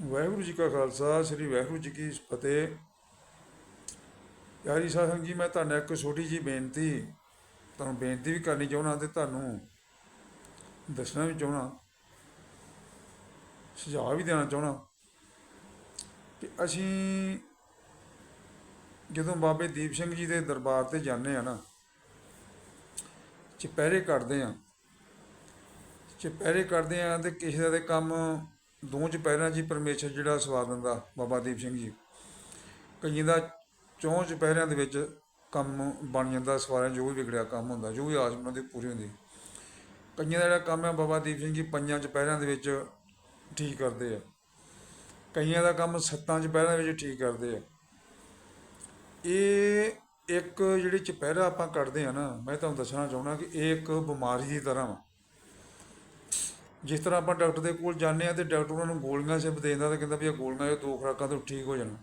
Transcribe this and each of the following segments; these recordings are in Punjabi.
ਵਾਹਿਗੁਰੂ ਜੀ ਕਾ ਖਾਲਸਾ, ਸ੍ਰੀ ਵਾਹਿਗੁਰੂ ਜੀ ਕੀ ਫਤਿਹ। ਪਿਆਰੀ ਸਾਧ ਸੰਗਤ ਜੀ, ਮੈਂ ਤੁਹਾਨੂੰ ਇੱਕ ਛੋਟੀ ਜੀ ਬੇਨਤੀ, ਤੁਹਾਨੂੰ ਬੇਨਤੀ ਵੀ ਕਰਨੀ ਚਾਹੁੰਦਾ ਤੇ ਤੁਹਾਨੂੰ ਦੱਸਣਾ ਵੀ ਚਾਹੁੰਦਾ, ਸੁਝਾਅ ਵੀ ਦੇਣਾ ਚਾਹੁੰਦਾ ਕਿ ਅਸੀਂ ਜਦੋਂ ਬਾਬੇ ਦੀਪ ਸਿੰਘ ਜੀ ਦੇ ਦਰਬਾਰ ਤੇ ਜਾਂਦੇ ਆ ਨਾ, ਚਪਹਿਰੇ ਕਰਦੇ ਆ ਚਪਹਿਰੇ ਕਰਦੇ ਆ ਤੇ ਕਿਸੇ ਦਾ ਤੇ ਕੰਮ ਦੋ ਚੁਪਹਿਰਿਆਂ 'ਚ ਹੀ ਪਰਮੇਸ਼ਰ ਜਿਹੜਾ ਸਵਾ ਦਿੰਦਾ, ਬਾਬਾ ਦੀਪ ਸਿੰਘ ਜੀ। ਕਈਆਂ ਦਾ ਚੌਂ ਚੁਪਹਿਰਿਆਂ ਦੇ ਵਿੱਚ ਕੰਮ ਬਣ ਜਾਂਦਾ, ਸਵਾਰਿਆਂ ਜੋ ਵੀ ਵਿਗੜਿਆ ਕੰਮ ਹੁੰਦਾ, ਜੋ ਵੀ ਆਸ ਉਹਨਾਂ ਦੀ ਪੂਰੀ ਹੁੰਦੀ। ਕਈਆਂ ਦਾ ਜਿਹੜਾ ਕੰਮ ਹੈ ਬਾਬਾ ਦੀਪ ਸਿੰਘ ਜੀ ਪੰਜਾਂ ਚੁਪਹਿਰਿਆਂ ਦੇ ਵਿੱਚ ਠੀਕ ਕਰਦੇ ਆ। ਕਈਆਂ ਦਾ ਕੰਮ ਸੱਤਾਂ ਚੁਪਹਿਰਿਆਂ ਦੇ ਵਿੱਚ ਠੀਕ ਕਰਦੇ ਆ। ਇਹ ਇੱਕ ਜਿਹੜੀ ਚੁਪਹਿਰਾ ਆਪਾਂ ਕੱਢਦੇ ਆ ਨਾ, ਮੈਂ ਤੁਹਾਨੂੰ ਦੱਸਣਾ ਚਾਹੁੰਦਾ ਕਿ ਇਹ ਇੱਕ ਬਿਮਾਰੀ ਦੀ ਤਰ੍ਹਾਂ ਵਾ। ਜਿਸ ਤਰ੍ਹਾਂ ਆਪਾਂ ਡਾਕਟਰ ਦੇ ਕੋਲ ਜਾਂਦੇ ਆ ਤੇ ਡਾਕਟਰ ਉਹਨਾਂ ਨੂੰ ਗੋਲੀਆਂ ਸਿਪ ਦੇ ਦਿੰਦਾ ਤੇ ਕਹਿੰਦਾ ਵੀ ਇਹ ਗੋਲੀਆਂ ਇਹ ਦੋ ਖੁਰਾਕਾਂ ਤੋਂ ਠੀਕ ਹੋ ਜਾਣਾ।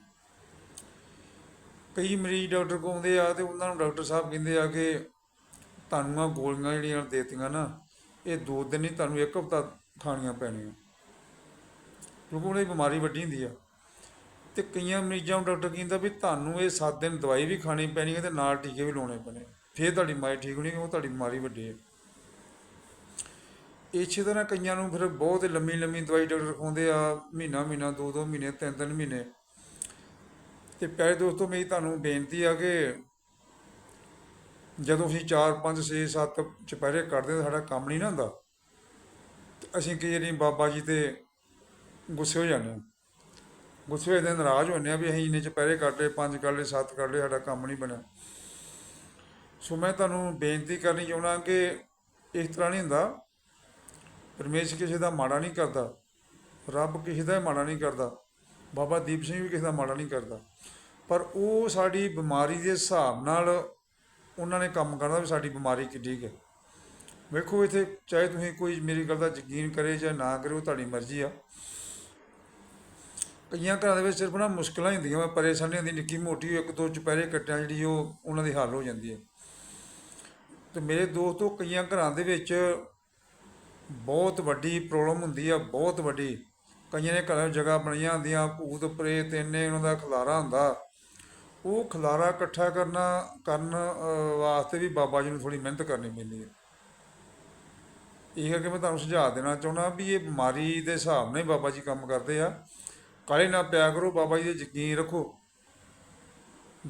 ਕਈ ਮਰੀਜ਼ ਡਾਕਟਰ ਕੋਲ ਆਉਂਦੇ ਆ ਤੇ ਉਹਨਾਂ ਨੂੰ ਡਾਕਟਰ ਸਾਹਿਬ ਕਹਿੰਦੇ ਆ ਕਿ ਤੁਹਾਨੂੰ ਆ ਗੋਲੀਆਂ ਜਿਹੜੀਆਂ ਦੇਤੀਆਂ ਨਾ, ਇਹ ਦੋ ਦਿਨ ਨਹੀਂ ਤੁਹਾਨੂੰ ਇੱਕ ਹਫ਼ਤਾ ਖਾਣੀਆਂ ਪੈਣੀਆਂ। ਕਿਉਂਕਿ ਉਹਨਾਂ ਦੀ ਬਿਮਾਰੀ ਵੱਡੀ ਹੁੰਦੀ ਆ। ਤੇ ਕਈਆਂ ਮਰੀਜ਼ਾਂ ਨੂੰ ਡਾਕਟਰ ਕਹਿੰਦਾ ਵੀ ਤੁਹਾਨੂੰ ਇਹ 7 ਦਿਨ ਦਵਾਈ ਵੀ ਖਾਣੀ ਪੈਣੀ ਹੈ ਤੇ ਨਾਲ ਟੀਕੇ ਵੀ ਲਾਉਣੇ ਪੈਣੇ। ਫਿਰ ਤੁਹਾਡੀ ਬਿਮਾਰੀ ਠੀਕ ਹੋਣੀ ਕਿਉਂਕਿ ਤੁਹਾਡੀ ਬਿਮਾਰੀ ਵੱਡੀ ਹੈ। ਇਸੇ ਤਰ੍ਹਾਂ ਕਈਆਂ ਨੂੰ ਫਿਰ ਬਹੁਤ ਲੰਮੀ ਲੰਮੀ ਦਵਾਈ ਡਾਕਟਰ ਖਵਾਉਂਦੇ ਆ, ਮਹੀਨਾ ਮਹੀਨਾ, ਦੋ ਦੋ ਮਹੀਨੇ, ਤਿੰਨ ਤਿੰਨ ਮਹੀਨੇ। ਤੇ ਪਿਆਰੇ ਦੋਸਤੋ ਮੇਰੀ ਤੁਹਾਨੂੰ ਬੇਨਤੀ ਆ ਕਿ ਜਦੋਂ ਅਸੀਂ 4 5 6 7 ਚੁਪਹਿਰੇ ਕੱਢਦੇ ਸਾਡਾ ਕੰਮ ਨਹੀਂ ਨਾ ਹੁੰਦਾ। ਤੇ ਅਸੀਂ ਕਈ ਵਾਰੀ ਬਾਬਾ ਜੀ ਤੇ ਗੁੱਸੇ ਹੋ ਜਾਂਦੇ ਹਾਂ ਗੁੱਸੇ ਹੋਏ ਦੇ ਨਾਰਾਜ਼ ਹੁੰਦੇ ਆ ਵੀ ਅਸੀਂ ਇੰਨੇ ਚੁਪਹਿਰੇ ਕੱਢ ਲਏ, ਪੰਜ ਕੱਢ ਲਏ, ਸੱਤ ਕੱਢ ਲਏ, ਸਾਡਾ ਕੰਮ ਨਹੀਂ ਬਣਿਆ। ਸੋ ਮੈਂ ਤੁਹਾਨੂੰ ਬੇਨਤੀ ਕਰਨੀ ਚਾਹੁੰਦਾ ਕਿ ਇਸ ਤਰ੍ਹਾਂ ਨਹੀਂ ਹੁੰਦਾ। ਪਰਮੇਸ਼ਰ ਕਿਸੇ ਦਾ ਮਾੜਾ ਨਹੀਂ ਕਰਦਾ, ਰੱਬ ਕਿਸੇ ਦਾ ਮਾੜਾ ਨਹੀਂ ਕਰਦਾ, ਬਾਬਾ ਦੀਪ ਸਿੰਘ ਵੀ ਕਿਸੇ ਦਾ ਮਾੜਾ ਨਹੀਂ ਕਰਦਾ। ਪਰ ਉਹ ਸਾਡੀ ਬਿਮਾਰੀ ਦੇ ਹਿਸਾਬ ਨਾਲ ਉਹਨਾਂ ਨੇ ਕੰਮ ਕਰਨਾ ਵੀ ਸਾਡੀ ਬਿਮਾਰੀ ਕਿੱਡੀ ਹੈ। ਵੇਖੋ ਇੱਥੇ ਚਾਹੇ ਤੁਸੀਂ ਕੋਈ ਮੇਰੀ ਗੱਲ ਦਾ ਯਕੀਨ ਕਰੇ ਜਾਂ ਨਾ ਕਰੇ, ਉਹ ਤੁਹਾਡੀ ਮਰਜ਼ੀ ਆ। ਕਈਆਂ ਘਰਾਂ ਦੇ ਵਿੱਚ ਸਿਰਫ ਨਾ ਮੁਸ਼ਕਲਾਂ ਹੀ ਹੁੰਦੀਆਂ ਵਾ, ਪਰੇਸ਼ਾਨੀਆਂ ਦੀ ਨਿੱਕੀ ਮੋਟੀ ਇੱਕ ਦੋ ਚੁਪਹਿਰੇ ਕੱਟਿਆ ਜਿਹੜੀ ਉਹ ਉਹਨਾਂ ਦੀ ਹੱਲ ਹੋ ਜਾਂਦੀ ਹੈ। ਤੇ ਮੇਰੇ ਦੋਸਤੋ, ਕਈਆਂ ਘਰਾਂ ਦੇ ਵਿੱਚ ਬਹੁਤ ਵੱਡੀ ਪ੍ਰੋਬਲਮ ਹੁੰਦੀ ਆ, ਬਹੁਤ ਵੱਡੀ। ਕਈਆਂ ਨੇ ਘਰਾਂ ਜਗ੍ਹਾ ਬਣੀਆਂ ਹੁੰਦੀਆਂ, ਭੂਤ ਪ੍ਰੇਤ, ਇੰਨੇ ਉਹਨਾਂ ਦਾ ਖਲਾਰਾ ਹੁੰਦਾ। ਉਹ ਖਲਾਰਾ ਇਕੱਠਾ ਕਰਨਾ, ਕਰਨ ਵਾਸਤੇ ਵੀ ਬਾਬਾ ਜੀ ਨੂੰ ਥੋੜੀ ਮਿਹਨਤ ਕਰਨੀ ਪੈਂਦੀ ਹੈ ਇਹ ਹੈ ਕਿ ਮੈਂ ਤੁਹਾਨੂੰ ਸੁਝਾਅ ਦੇਣਾ ਚਾਹੁੰਦਾ ਵੀ ਇਹ ਬਿਮਾਰੀ ਦੇ ਹਿਸਾਬ ਨਾਲ ਹੀ ਬਾਬਾ ਜੀ ਕੰਮ ਕਰਦੇ ਆ। ਕਾਲੇ ਨਾ ਪਿਆ ਕਰੋ, ਬਾਬਾ ਜੀ ਦੇ ਯਕੀਨ ਰੱਖੋ।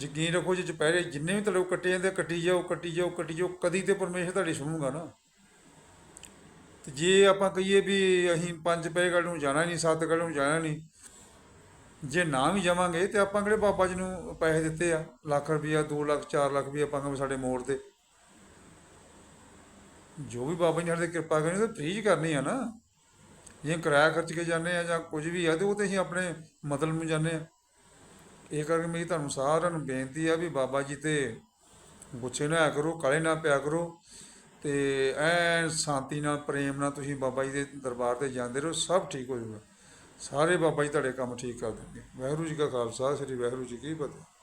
ਯਕੀਨ ਰੱਖੋ, ਜੇ ਚੁਪਹਿਰੇ ਜਿੰਨੇ ਵੀ ਤੁਹਾਡੇ ਕੱਟੇ ਜਾਂਦੇ, ਕੱਟੀ ਜਾਓ ਕੱਟੀ ਜਾਓ ਕੱਟੀ ਜਾਓ, ਕਦੀ ਤੇ ਪਰਮੇਸ਼ਰ ਤੁਹਾਡੀ ਸੁਣੂਗਾ ਨਾ। ਤੇ ਜੇ ਆਪਾਂ ਕਹੀਏ ਵੀ ਅਸੀਂ ਪੰਜ ਪੈ ਨੂੰ ਜਾਣਾ ਨਹੀਂ, ਸੱਤ ਗੱਲ ਨੂੰ ਜਾਣਾ ਨਹੀਂ, ਜੇ ਨਾ ਵੀ ਜਾਵਾਂਗੇ ਤੇ ਆਪਾਂ ਕਿਹੜੇ ਬਾਬਾ ਜੀ ਨੂੰ ਪੈਸੇ ਦਿੱਤੇ ਆ? ਲੱਖ ਰੁਪਇਆ 2 ਲੱਖ 4 ਲੱਖ ਵੀ ਆਪਾਂ ਕਹਿੰਦੇ ਸਾਡੇ ਮੋੜ ਦੇ ਜੋ ਵੀ ਬਾਬਾ ਜੀ ਸਾਡੇ ਕਿਰਪਾ ਕਰਨੀ, ਉਹ ਫ੍ਰੀ ਚ ਕਰਨੀ ਆ ਨਾ। ਜੇ ਕਿਰਾਇਆ ਖਰਚ ਕੇ ਜਾਂਦੇ ਆ ਜਾਂ ਕੁਝ ਵੀ ਆ, ਤੇ ਉਹ ਤੇ ਅਸੀਂ ਆਪਣੇ ਮਤਲਬ ਨੂੰ ਜਾਂਦੇ ਆ। ਇਹ ਕਰਕੇ ਮੇਰੀ ਤੁਹਾਨੂੰ ਸਾਰਿਆਂ ਨੂੰ ਬੇਨਤੀ ਆ ਵੀ ਬਾਬਾ ਜੀ ਤੇ ਗੁੱਸੇ ਨਾ ਹੋਇਆ ਕਰੋ, ਕਾਲੇ ਨਾ ਪਿਆ ਕਰੋ। ਤੇ ਐ ਸ਼ਾਂਤੀ ਨਾਲ, ਪ੍ਰੇਮ ਨਾਲ ਤੁਸੀਂ ਬਾਬਾ ਜੀ ਦੇ ਦਰਬਾਰ ਤੇ ਜਾਂਦੇ ਰਹੋ, ਸਭ ਠੀਕ ਹੋ ਜਾਊਗਾ। ਸਾਰੇ ਬਾਬਾ ਜੀ ਤੁਹਾਡੇ ਕੰਮ ਠੀਕ ਕਰ ਦੇਣਗੇ। ਵਾਹਿਗੁਰੂ ਜੀ ਕਾ ਖਾਲਸਾ, ਸ੍ਰੀ ਵਾਹਿਗੁਰੂ ਜੀ ਕੀ ਫਤਿਹ।